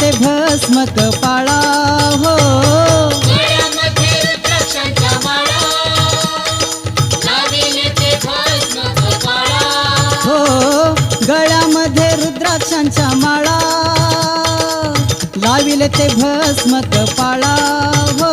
ते भस्म कपाळा हो. गळ्यामध्ये रुद्राक्षांच्या माळा. लाविले ते भस्म कपाळा हो गळ्यामध्ये रुद्राक्षांच्या माळा. लाविले ते भस्म कपाळा हो.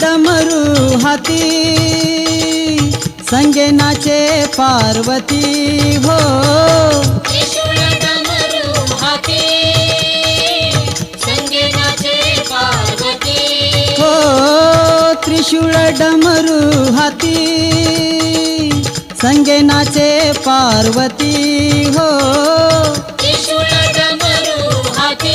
डमरू हाती संगेनाचे पार्वती हो त्रिशूळ डमरू हाती संगीताचे पार्वती. हो त्रिशूळ डमरू हाती संगेनाचे पार्वती हो त्रिशूळ डमरू हाती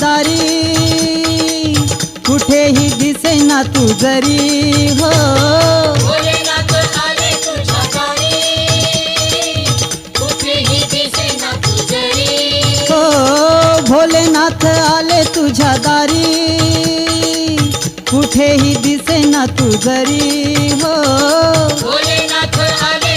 दारी कुठेही दिसेना तू जरी हो. भोलेनाथ आले तुझ्या दारी कुठेही दिसेना तू जरी. हो भोलेनाथ आले तुझ्या दारी. कुठेही दिसेना तू जरी हो. भोलेनाथ आले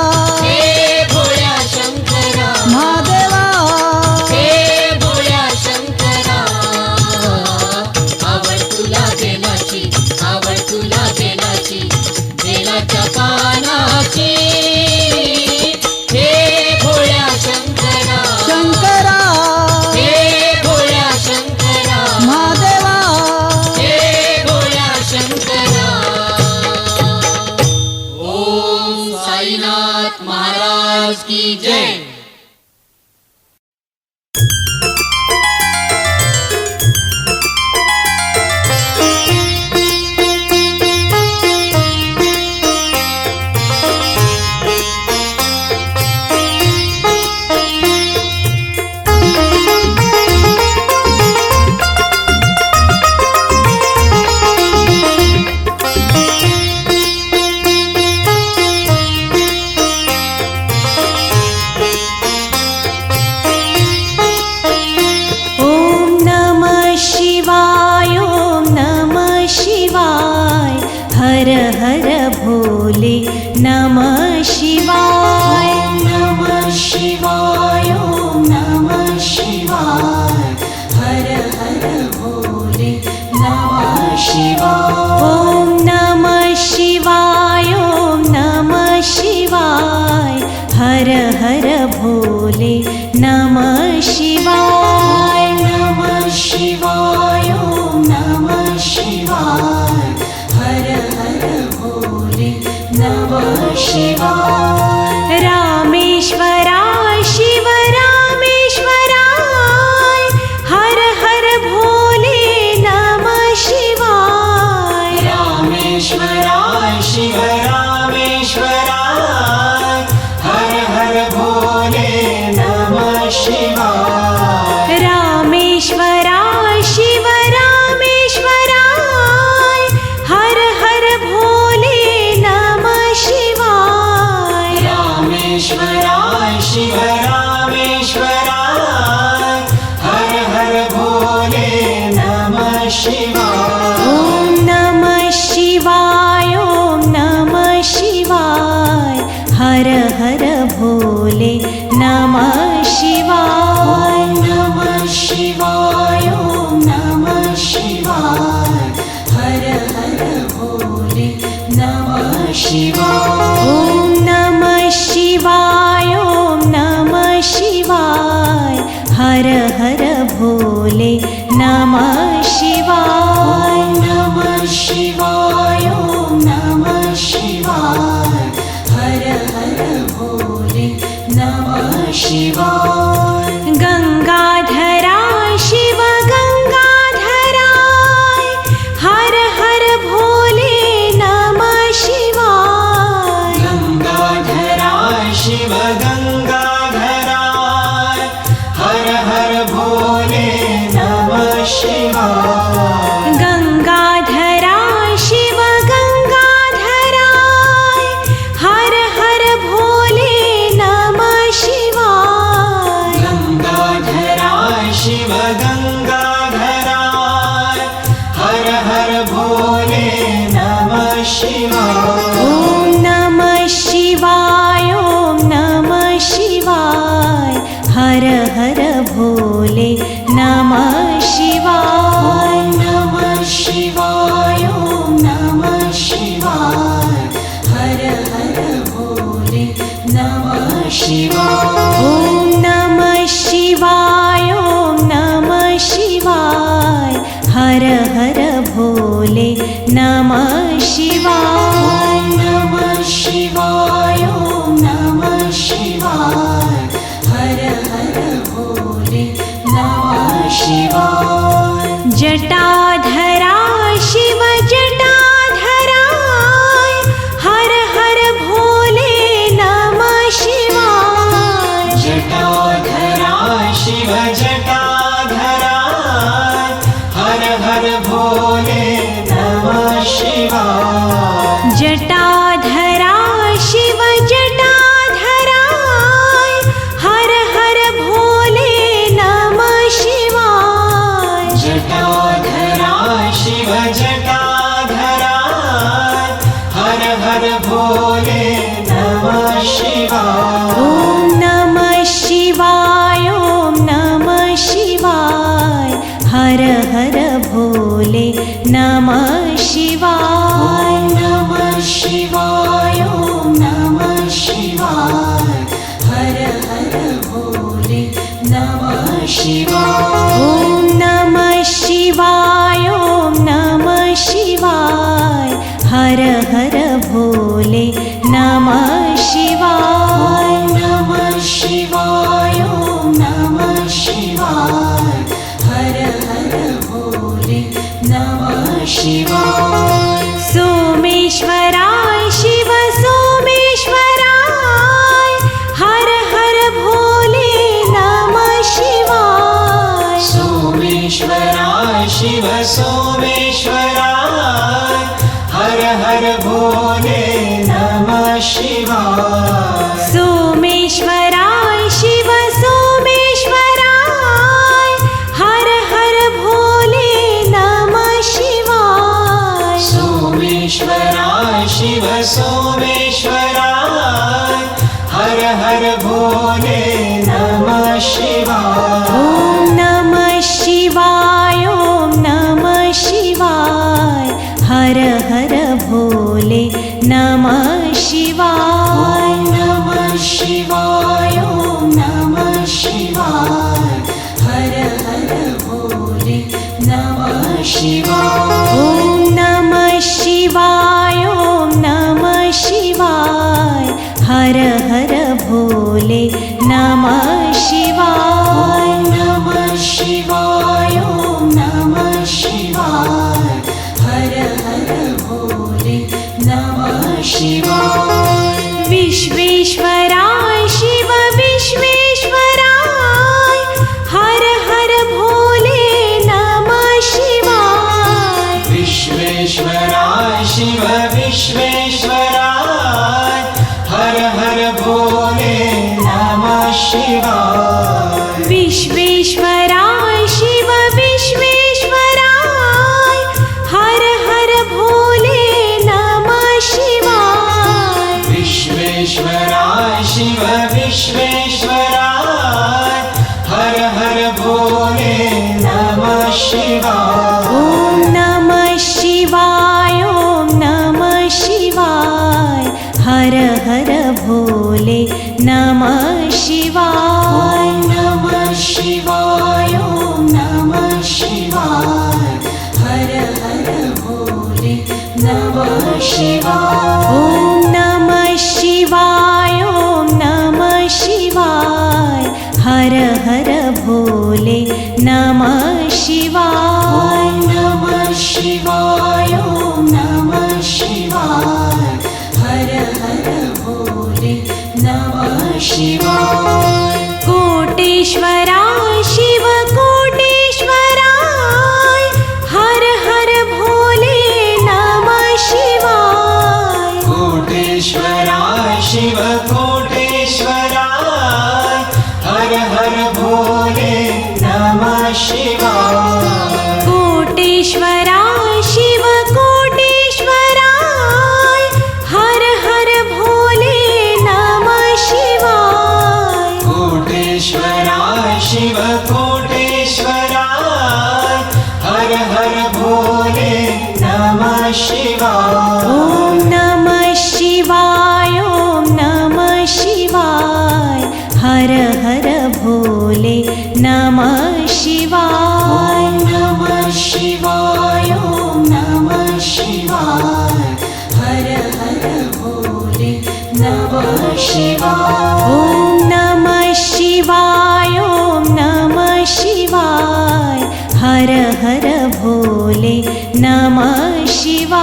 हर हर भोले नमः शिवाय। नमः शिवाय नमः शिवाय। हर हर भोले नमः शिवाय। Shiva, Shiva. हर हर भोले नमः शिवा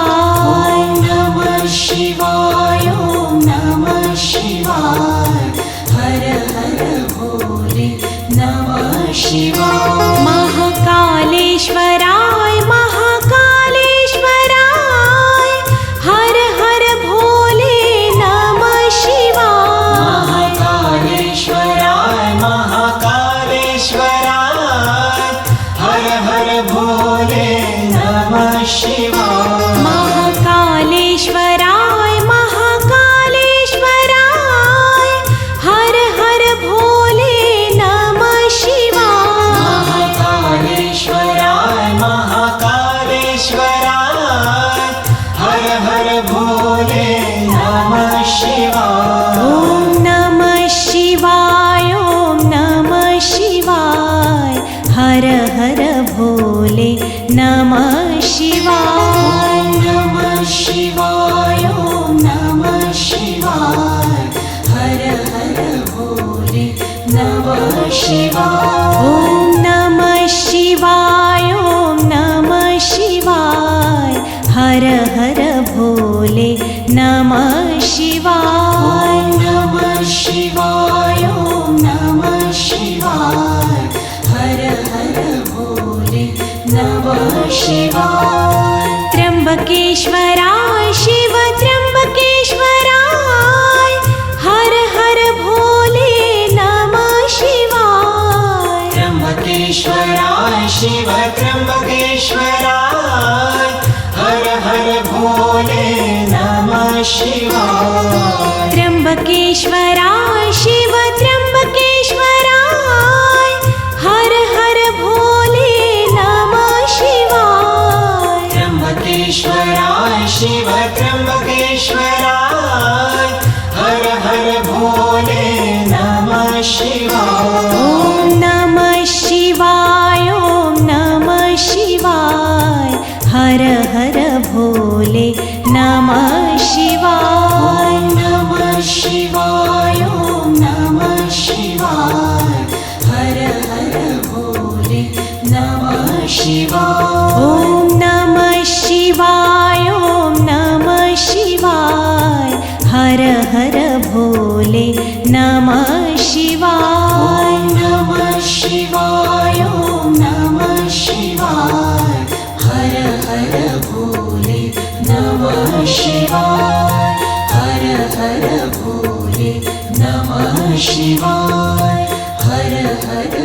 शिवा। ॐ नम शिवाय ॐ नम शिििवाय। हर हर भोले नम शि नम शि ं नम शिवा हर हर भोले नम शिवा्यम्म्बकेश्वर शिव त्र्यंबकेश्वराय हर हर भोले नमः शिवाय। शिवाय हर हर भोले नमः शिवाय हर हर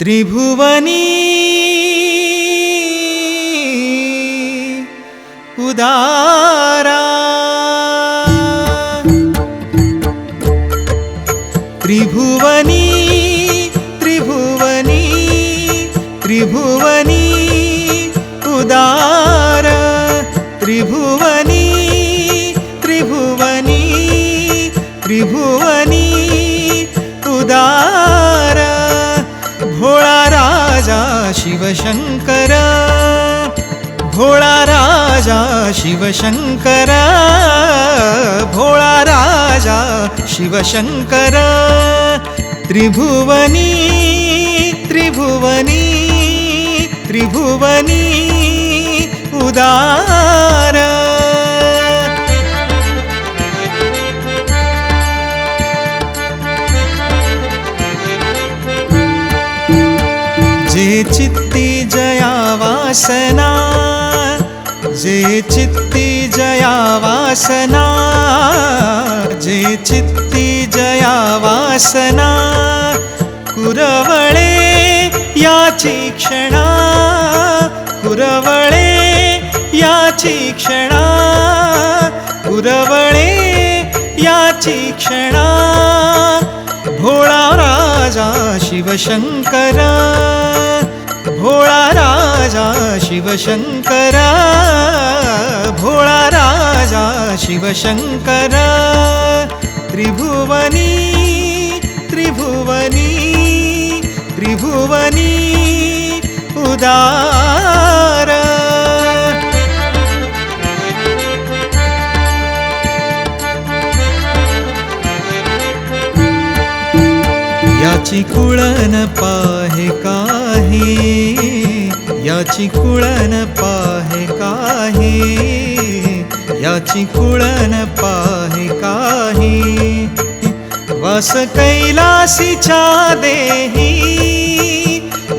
त्रिभुवनी। उदारा राजा शिवशंकरा भोळा राजा शिवशंकर. त्रिभुवनी त्रिभुवनी त्रिभुवनी उदार. जे चित्ती जया वासना जे चित्ती जया वासना जे चित्ती जया वासना कुरवळे याची क्षणा कुरवळे याची क्षणा कुरवळे याची क्षणा. भोळा राजा शिवशंकरा. भोळा राजा शिवशंकरा भोळा राजा शिवशंकरा. त्रिभुवनी त्रिभुवनी त्रिभुवनी उदार. याची कुळन पाहे का? नाही. याची कुळन पाहे काहे. याची कुळन पाहे काहे. वास कैलासीच्या देही.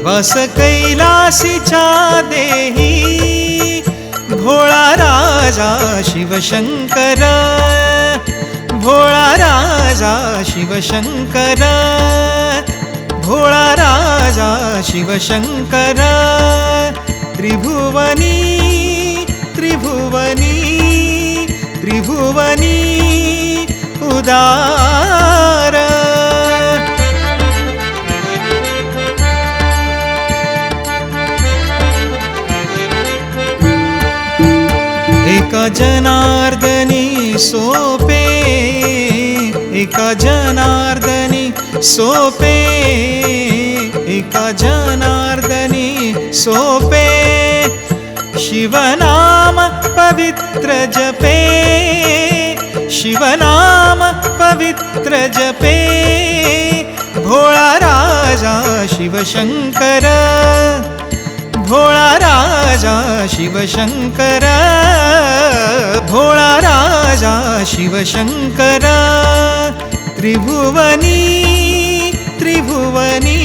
वास कैलासीच्या देही. भोळा राजा शिवशंकर. भोळा राजा शिवशंकर. भोळा राजा शिवशङ्कर त्रिभुवनी त्रिभुवनी त्रिभुवनी उदार। एका जनार्दनी सोपे एका जनार्दनी सोपे एका जनार्दनी सोपे। शिवनाम पवित्र जपे शिवनाम पवित्र जपे। भोळा राजा शिवशङ्कर भोळा राजा शिवशङ्कर भोळा राजा शिवशङ्कर त्रिभुवनी त्रिभुवनी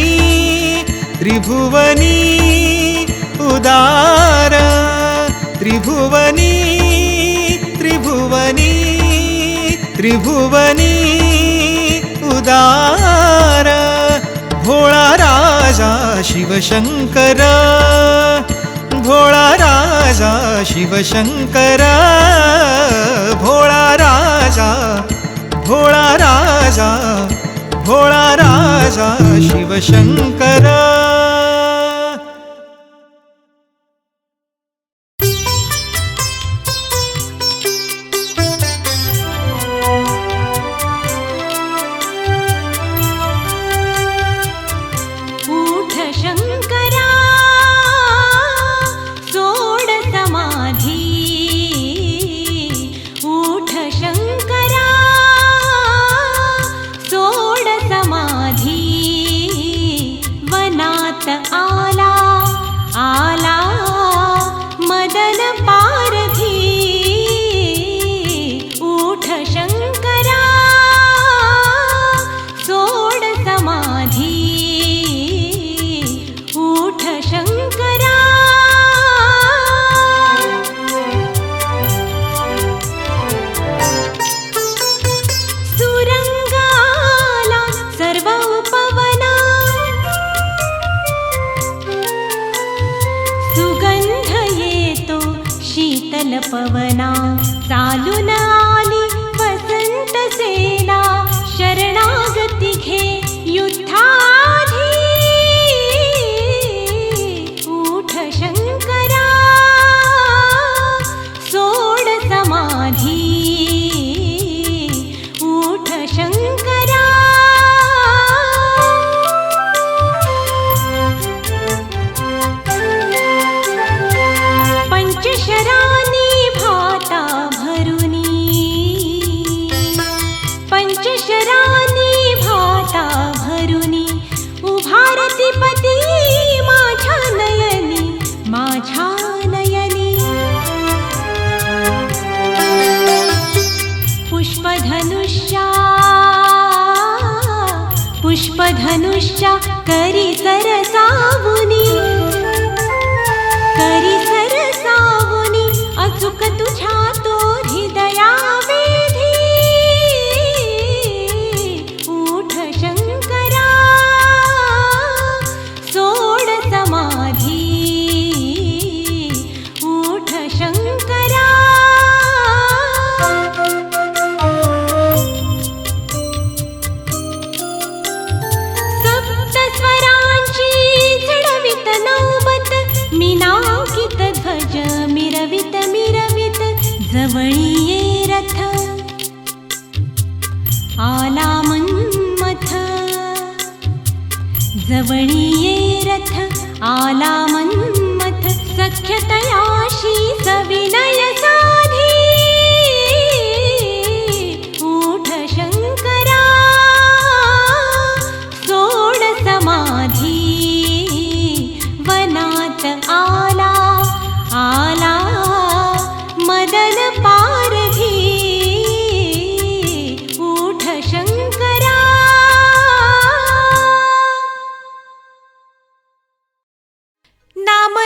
त्रिभुवनी उदार। त्रिभुवनी त्रिभुवनी त्रिभुवनी उदार। भोळा राजा शिवशङ्कर भोळा राजा शिवशङ्कर भोळा राजा भोळा राजा। भोळा राजा शिवशङ्कर समाधी वनात आ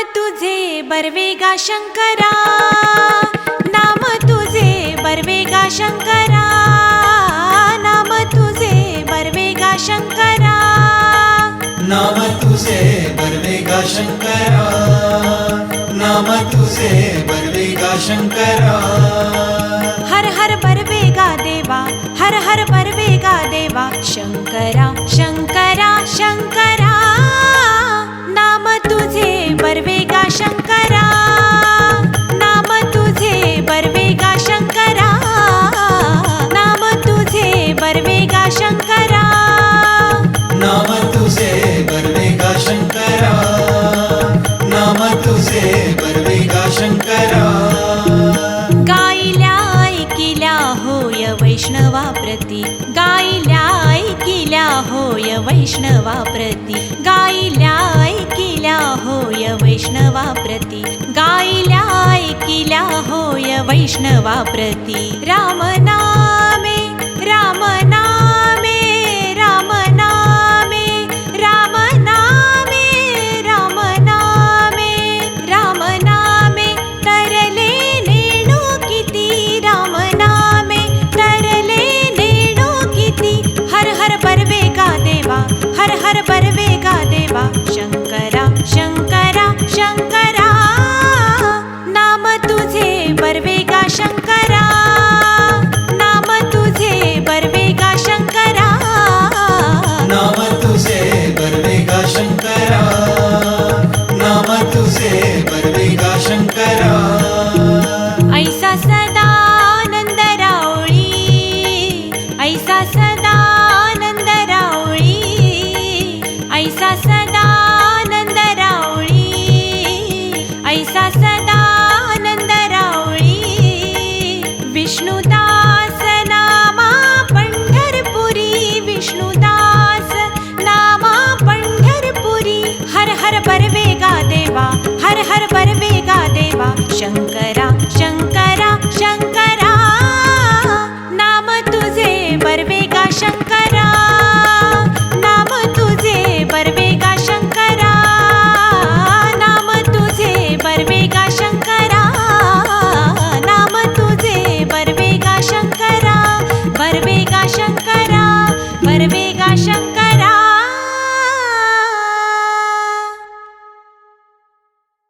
नाम तुझे बर्वेगा शंकरा नाम तुझे बर्वेगा शंकरा नाम तुझे बरवेगा शंकरा। नाम तुझे बर्वेगा शंकरा नाम तुझे बरवेगा शंकरा। हर हर बरवेगा देवा हर हर बरवेगा देवा शंकरा शंकरा शंकरा। तुझे बर्वेगा शंकरा. नाम तुझे बर्वेगा शंकरा. नाम तुझे बर्वेगा शंकरा. नाम तुझे बर्वेगा शंकरा. नाम तुझे बर्वेगा होय वैष्णवा प्रती। गायल्या ऐकिल्या होय वैष्णवा प्रती। गायल्या ऐकिल्या होय वैष्णवा प्रती। राम नामे शङ्कराशङ्क